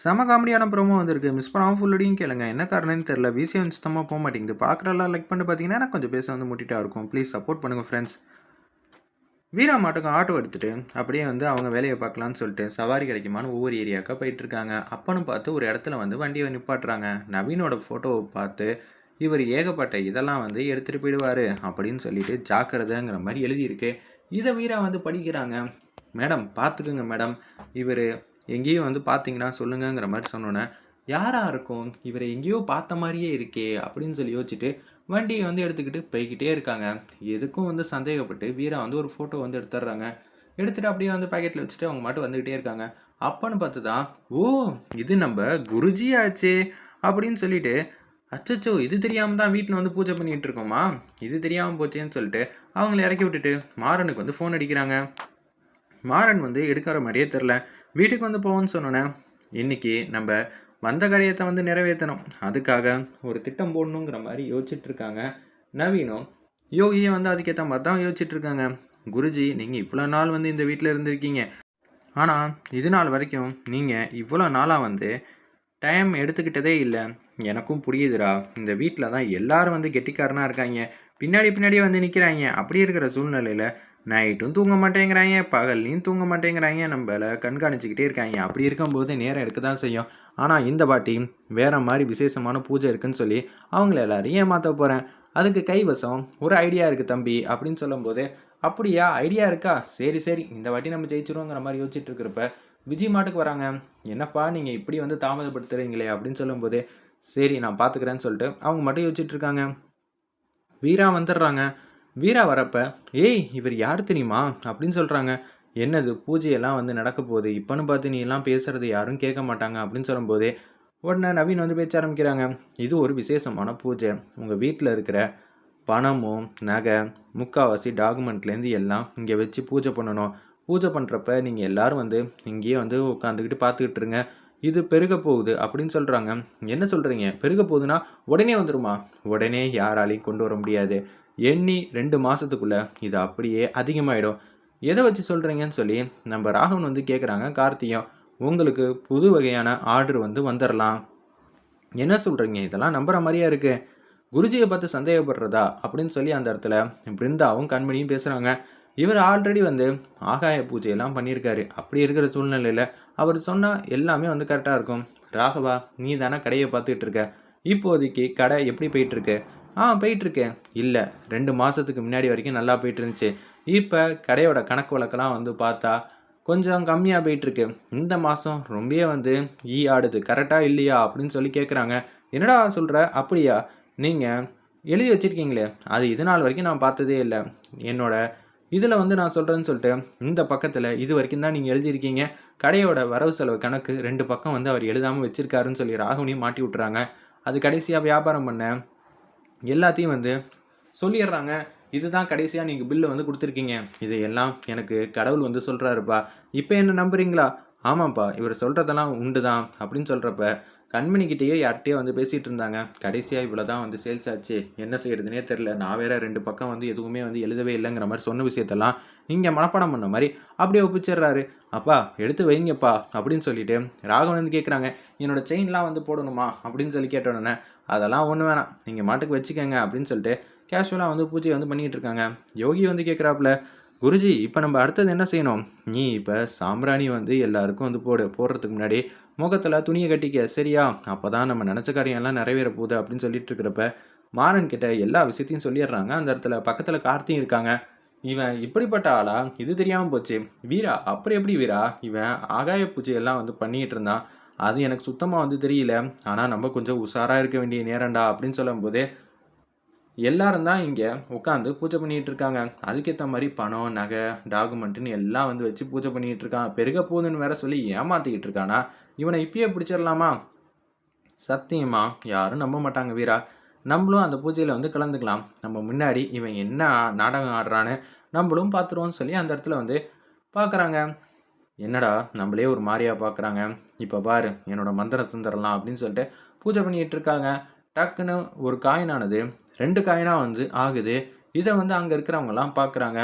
செம காமெடியான ப்ரோமோ வந்திருக்கு. மிஸ் பண்ணாமல் ஃபுல்லடியும் கேளுங்க. என்ன காரணம்னு தெரில விசியம் சுத்தமாக போக மாட்டேங்குது. பார்க்குறலாம் லைக் பண்ணிட்டு பார்த்தீங்கன்னா கொஞ்சம் பேச வந்து முட்டிட்டா இருக்கும். ப்ளீஸ் சப்போர்ட் பண்ணுங்கள் ஃப்ரெண்ட்ஸ் வீரா மாட்டுக்கும் ஆட்டோ எடுத்துகிட்டு அப்படியே வந்து அவங்க வேலையை பார்க்கலான்னு சொல்லிட்டு சவாரி கிடைக்குமான்னு ஒவ்வொரு ஏரியாவுக்காக போயிட்டு இருக்காங்க. பார்த்து ஒரு இடத்துல வந்து வண்டியை நிப்பாட்டுறாங்க. நவீனோட ஃபோட்டோவை பார்த்து இவர் ஏகப்பட்ட இதெல்லாம் வந்து எடுத்துகிட்டு போயிடுவார் அப்படின்னு சொல்லிட்டு ஜாக்கிரதைங்கிற மாதிரி எழுதியிருக்கு. இதை வீரா வந்து படிக்கிறாங்க. மேடம் பார்த்துக்குங்க மேடம். இவர் எங்கேயும் வந்து பார்த்தீங்கன்னா சொல்லுங்கங்கிற மாதிரி சொன்னோன்னே யாராக இருக்கும்? இவரை எங்கேயோ பார்த்த மாதிரியே இருக்கே அப்படின்னு சொல்லி யோசிச்சுட்டு வண்டியை வந்து எடுத்துக்கிட்டு போய்கிட்டே இருக்காங்க. எதுக்கும் வந்து சந்தேகப்பட்டு வீரா வந்து ஒரு ஃபோட்டோ வந்து எடுத்துடுறாங்க. எடுத்துகிட்டு அப்படியே வந்து பாக்கெட்டில் வச்சுட்டு அவங்க மட்டும் வந்துக்கிட்டே இருக்காங்க. அப்பன்னு பார்த்து தான் ஓ இது நம்ம குருஜி ஆச்சே அப்படின்னு சொல்லிட்டு அச்சச்சோ இது தெரியாமல் தான் வீட்டில் வந்து பூஜை பண்ணிகிட்டு இருக்கோமா? இது தெரியாமல் போச்சேன்னு சொல்லிட்டு அவங்கள இறக்கி விட்டுட்டு மாறனுக்கு வந்து ஃபோன் அடிக்கிறாங்க. மாறன் வந்து எடுக்கிற மாதிரியே தெரில வீட்டுக்கு வந்து போவோன்னு சொன்னோன்னே இன்னைக்கு நம்ம வந்த காரியத்தை வந்து நிறைவேற்றணும். அதுக்காக ஒரு திட்டம் போடணுங்கிற மாதிரி யோசிச்சுட்ருக்காங்க நவீனும். யோகியை வந்து அதுக்கேற்ற மாதிரி தான் யோசிச்சுட்ருக்காங்க. குருஜி நீங்கள் இவ்வளோ நாள் வந்து இந்த வீட்டில் இருந்திருக்கீங்க. ஆனால் இது நாள் வரைக்கும் நீங்கள் இவ்வளோ நாளாக வந்து டைம் எடுத்துக்கிட்டதே இல்லை. எனக்கும் புரியுதுடா. இந்த வீட்டில் தான் எல்லாரும் வந்து கெட்டிக்காரனாக இருக்காங்க. பின்னாடி பின்னாடியே வந்து நிற்கிறாங்க அப்படி இருக்கிற சூழ்நிலையில் நைட்டும் தூங்க மாட்டேங்கிறாங்க பகல்லையும் தூங்க மாட்டேங்கிறாங்க நம்மளை கண்காணிச்சிக்கிட்டே இருக்காங்க. அப்படி இருக்கும்போது நேரம் எடுக்க தான் செய்யும். ஆனால் இந்த பாட்டி வேற மாதிரி விசேஷமான பூஜை இருக்குன்னு சொல்லி அவங்கள எல்லோரும் ஏமாற்ற போகிறேன் அதுக்கு கைவசம் ஒரு ஐடியா இருக்குது தம்பி அப்படின்னு சொல்லும்போது அப்படியா ஐடியா இருக்கா? சரி சரி இந்த வாட்டி நம்ம ஜெயிச்சிருவோங்கிற மாதிரி யோசிச்சுட்டு இருக்கிறப்ப விஜய் மாட்டுக்கு வராங்க. என்னப்பா நீங்கள் இப்படி வந்து தாமதப்படுத்துறீங்களே? அப்படின்னு சொல்லும்போது சரி நான் பார்த்துக்கிறேன்னு சொல்லிட்டு அவங்க மட்டும் யோசிச்சுட்டு இருக்காங்க. வீரா வந்துடுறாங்க. வீரா வரப்ப ஏய் இவர் யார் தெரியுமா? அப்படின்னு சொல்கிறாங்க என்னது பூஜையெல்லாம் வந்து நடக்க போகுது. இப்போன்னு பார்த்து நீ எல்லாம் பேசுகிறது யாரும் கேட்க மாட்டாங்க. அப்படின்னு சொல்லும்போது உடனே நவீன் வந்து பேச்ச ஆரம்பிக்கிறாங்க. இது ஒரு விசேஷமான பூஜை. உங்கள் வீட்டில் இருக்கிற பணமும் நகை முக்காவாசி டாக்குமெண்ட்லேருந்து எல்லாம் இங்கே வச்சு பூஜை பண்ணணும். பூஜை பண்ணுறப்ப நீங்கள் எல்லாரும் வந்து இங்கேயே வந்து உட்காந்துக்கிட்டு பார்த்துக்கிட்டு இருங்க. இது பெருக போகுது அப்படின்னு சொல்கிறாங்க என்ன சொல்கிறீங்க பெருக போகுதுன்னா உடனே வந்துருமா? உடனே யாராலையும் கொண்டு வர முடியாது. எண்ணி ரெண்டு மாதத்துக்குள்ளே இது அப்படியே அதிகமாகிடும் எதை வச்சு சொல்கிறீங்கன்னு சொல்லி நம்ம ராகவன் வந்து கேட்குறாங்க கார்த்தியம் உங்களுக்கு புது வகையான ஆர்டர் வந்து வந்துடலாம் என்ன சொல்கிறீங்க இதெல்லாம் நம்புகிற மாதிரியா இருக்குது குருஜியை பார்த்து சந்தேகப்படுறதா? அப்படின்னு சொல்லி அந்த இடத்துல பிருந்தாவும் கண்மணியும் பேசுகிறாங்க இவர் ஆல்ரெடி வந்து ஆகாய பூஜையெல்லாம் பண்ணியிருக்காரு. அப்படி இருக்கிற சூழ்நிலையில் அவர் சொன்னால் எல்லாமே வந்து கரெக்டாக இருக்கும். ராகவா நீ தானே கடையை பார்த்துக்கிட்டு இருக்க. இப்போதைக்கு கடை எப்படி போயிட்டுருக்கு ஆ போயிட்டுருக்கேன். இல்லை ரெண்டு மாதத்துக்கு முன்னாடி வரைக்கும் நல்லா போயிட்டு இருந்துச்சு இப்போ கடையோட கணக்கு வழக்கெல்லாம் வந்து பார்த்தா கொஞ்சம் கம்மியாக போயிட்டுருக்கு. இந்த மாதம் ரொம்பவே வந்து ஈ ஆடுது. கரெக்டாக இல்லையா? அப்படின்னு சொல்லி கேட்குறாங்க என்னடா சொல்கிற அப்படியா? நீங்கள் எழுதி வச்சுருக்கீங்களே. அது இது நாள் வரைக்கும் நான் பார்த்ததே இல்லை. என்னோட இதில் வந்து நான் சொல்கிறேன்னு சொல்லிட்டு இந்த பக்கத்தில் இது வரைக்கும் தான் நீங்கள் எழுதியிருக்கீங்க. கடையோட வரவு செலவு கணக்கு ரெண்டு பக்கம் வந்து அவர் எழுதாமல் வச்சுருக்காருன்னு சொல்லி ராகுனியும் மாட்டி விட்டுறாங்க. அது கடைசியாக வியாபாரம் பண்ண எல்லாத்தையும் வந்து சொல்லிடுறாங்க. இதுதான் கடைசியாக நீங்கள் பில்லு வந்து கொடுத்துருக்கீங்க. இதையெல்லாம் எனக்கு கடவுள் வந்து சொல்கிறாருப்பா இப்போ என்ன நம்புறீங்களா? ஆமாப்பா இவர் சொல்கிறதெல்லாம் உண்டு தான் அப்படின்னு சொல்கிறப்ப கண்மணிக்கிட்டேயோ யார்கிட்டயோ வந்து பேசிகிட்டு இருந்தாங்க கடைசியாக இவ்வளோ தான் வந்து சேல்ஸ் ஆச்சு. என்ன செய்கிறதுனே தெரில நான் வேற ரெண்டு பக்கம் வந்து எதுவுமே வந்து எழுதவே இல்லைங்கிற மாதிரி சொன்ன விஷயத்தெல்லாம் நீங்கள் மனப்பாடம் பண்ண மாதிரி அப்படியே ஒப்பிச்சிடுறாரு. அப்பா எடுத்து வைங்கப்பா அப்படின்னு சொல்லிட்டு ராகவன் வந்து கேட்குறாங்க. என்னோடய செயின்லாம் வந்து போடணுமா? அப்படின்னு சொல்லி கேட்டோன்னே அதெல்லாம் ஒன்று வேணாம். நீங்கள் மாட்டுக்கு வச்சுக்கோங்க அப்படின்னு சொல்லிட்டு கேஷுவலாக வந்து பூஜை வந்து பண்ணிகிட்டு இருக்காங்க. யோகி வந்து கேட்குறாப்புல குருஜி இப்போ நம்ம அடுத்தது என்ன செய்யணும்? நீ இப்போ சாம்பிராணி வந்து எல்லாருக்கும் வந்து போடு போடுறதுக்கு முன்னாடி முகத்தில் துணியை கட்டிக்க சரியா அப்போ தான் நம்ம நினச்ச காரியம்லாம் நிறைவேற போகுது அப்படின்னு சொல்லிட்டு இருக்கிறப்ப மாறன் கிட்ட எல்லா விஷயத்தையும் சொல்லிடுறாங்க. அந்த இடத்துல பக்கத்தில் கார்த்தியும் இருக்காங்க. இவன் இப்படிப்பட்ட ஆளா? இது தெரியாமல் போச்சு. வீரா அப்புறம் எப்படி வீரா? இவன் ஆகாய பூஜையெல்லாம் வந்து பண்ணிக்கிட்டு இருந்தான். அது எனக்கு சுத்தமாக வந்து தெரியல. ஆனால் நம்ம கொஞ்சம் உஷாராக இருக்க வேண்டிய நேரம்டா அப்படின்னு சொல்லும்போது எல்லாரும் தான் இங்கே உட்காந்து பூஜை பண்ணிகிட்டு இருக்காங்க. அதுக்கேற்ற மாதிரி பணம் நகை டாக்குமெண்ட்டுன்னு எல்லாம் வந்து வச்சு பூஜை பண்ணிகிட்டு இருக்கான். பெருக போகுதுன்னு வேற சொல்லி ஏமாத்திக்கிட்டு இருக்கானா? இவனை இப்பயே பிடிச்சிடலாமா சத்தியமா யாரும் நம்ப மாட்டாங்க வீரா. நம்மளும் அந்த பூஜையில் வந்து கலந்துக்கலாம். நம்ம முன்னாடி இவன் என்ன நாடகம் ஆடுறான்னு நம்மளும் பார்த்துருவோம்னு சொல்லி அந்த இடத்துல வந்து பார்க்குறாங்க என்னடா நம்மளே ஒரு மாதிரியா பார்க்குறாங்க இப்போ பாரு என்னோட மந்திரத்தை தந்துடலாம் அப்படின்னு சொல்லிட்டு பூஜை பண்ணிகிட்டு இருக்காங்க. டக்குன்னு ஒரு காயினானது ரெண்டு காயினாக வந்து ஆகுது. இதை வந்து அங்கே இருக்கிறவங்கலாம் பார்க்குறாங்க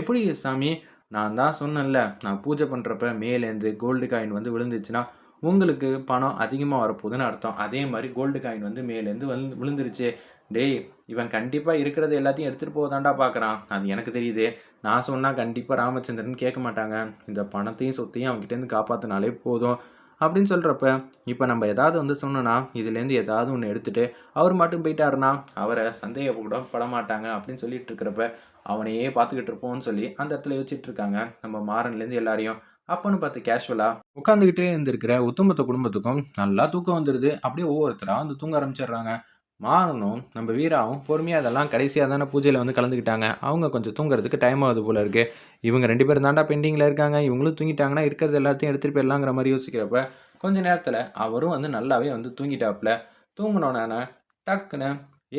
எப்படி சாமி? நான் தான் சொன்னேன்ல நான் பூஜை பண்ணுறப்ப மேலேருந்து கோல்டு காயின் வந்து விழுந்துச்சுன்னா உங்களுக்கு பணம் அதிகமாக வரப்போகுதுன்னு அர்த்தம். அதே மாதிரி கோல்டு காயின் வந்து மேலேருந்து விழுந்து விழுந்துருச்சு. டேய் இவன் கண்டிப்பாக இருக்கிறது எல்லாத்தையும் எடுத்துகிட்டு போதாண்டா பார்க்குறான் அது எனக்கு தெரியுது. நான் சொன்னால் கண்டிப்பாக ராமச்சந்திரன் கேட்க மாட்டாங்க. இந்த பணத்தையும் சொத்தையும் அவங்ககிட்டேருந்து காப்பாற்றினாலே போதும். அப்படின்னு சொல்கிறப்ப இப்போ நம்ம ஏதாவது வந்து சொன்னோன்னா இதுலேருந்து ஏதாவது ஒன்று எடுத்துகிட்டு அவர் மட்டும் போயிட்டாருன்னா அவரை சந்தேகப்பட கூட படமாட்டாங்க அப்படின்னு சொல்லிட்டு இருக்கிறப்ப அவனையே பார்த்துக்கிட்டு இருப்போம்னு சொல்லி அந்த இடத்துல யோசிச்சுட்டு இருக்காங்க. நம்ம மாறன்லேருந்து எல்லாரையும். அப்போன்னு பார்த்து கேஷுவலாக உட்காந்துக்கிட்டே இருந்திருக்கிற ஒத்துமொத்த குடும்பத்துக்கும் நல்லா தூக்கம் வந்துடுது அப்படியே ஒவ்வொருத்தராக வந்து தூங்க ஆரம்பிச்சிடுறாங்க. மாறனும் நம்ம வீராவும் பொறுமையாக அதெல்லாம் கடைசியாக தானே பூஜையில் வந்து கலந்துக்கிட்டாங்க. அவங்க கொஞ்சம் தூங்குறதுக்கு டைம் ஆகுது போல இருக்குது இவங்க ரெண்டு பேரும் தாண்டா பெண்டிங்கில் இருக்காங்க. இவங்களும் தூங்கிட்டாங்கன்னா இருக்கிறது எல்லாத்தையும் எடுத்துகிட்டு போயிடலாங்கிற மாதிரி யோசிக்கிறப்ப கொஞ்ச நேரத்தில் அவரும் வந்து நல்லாவே வந்து தூங்கிட்டாப்புல தூங்கினோன்னே டக்குன்னு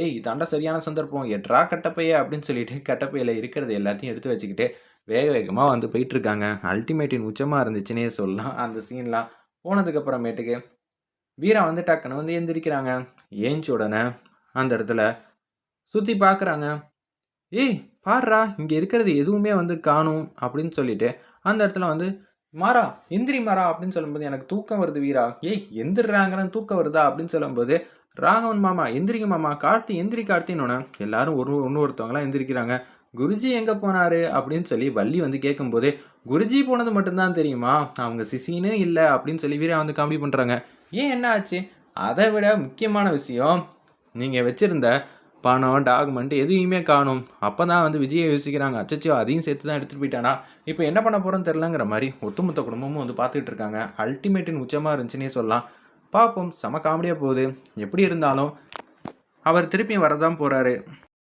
ஏய் இதாண்டா சரியான சந்தர்ப்பம். எட்ரா கட்டப்பையே அப்படின்னு சொல்லிட்டு கட்டப்பையில் இருக்கிறது எல்லாத்தையும் எடுத்து வச்சுக்கிட்டு வேக வேகமாக வந்து போயிட்டுருக்காங்க அல்டிமேட்டின் உச்சமாக இருந்துச்சுன்னே சொல்லலாம். அந்த சீன்லாம் போனதுக்கப்புறமேட்டுக்கு வீரா வந்து டக்குன்னு வந்து எந்திரிக்கிறாங்க. ஏஞ்சி உடனே அந்த இடத்துல சுற்றி பார்க்குறாங்க ஏய் பாடுறா இங்கே இருக்கிறது எதுவுமே வந்து காணும் அப்படின்னு சொல்லிட்டு அந்த இடத்துல வந்து மாறா எந்திரி மாறா அப்படின்னு சொல்லும்போது எனக்கு தூக்கம் வருது வீரா. ஏய் எந்திரிறாங்கன்னு தூக்கம் வருதா? அப்படின்னு சொல்லும்போது ராகவன் மாமா எந்திரிக்க மாமா கார்த்தி எந்திரி கார்த்தின்னு எல்லாரும் ஒரு ஒன்று ஒருத்தவங்களாம் எந்திரிக்கிறாங்க. குருஜி எங்கே போனாரு? அப்படின்னு சொல்லி வள்ளி வந்து கேட்கும்போது குருஜி போனது மட்டும்தான் தெரியுமா? அவங்க சிசின்னு இல்லை அப்படின்னு சொல்லி வீரா வந்து காமெடி பண்ணுறாங்க ஏன் என்ன ஆச்சு? அதை விட முக்கியமான விஷயம் நீங்கள் வச்சுருந்த பணம் டாக்குமெண்ட் எதையுமே காணும். அப்போ தான் வந்து விஜயை யோசிக்கிறாங்க. அச்சச்சோ அதையும் சேர்த்து தான் எடுத்துகிட்டு போயிட்டானா? இப்போ என்ன பண்ண போகிறோன்னு தெரிலங்கிற மாதிரி ஒட்டுமொத்த குடும்பமும் வந்து பார்த்துக்கிட்டு இருக்காங்க. அல்டிமேட்டின் உச்சமாக இருந்துச்சுன்னே சொல்லலாம். பார்ப்போம். செம காமெடியாக போகுது. எப்படி இருந்தாலும் அவர் திருப்பியும் வரதான் போகிறாரு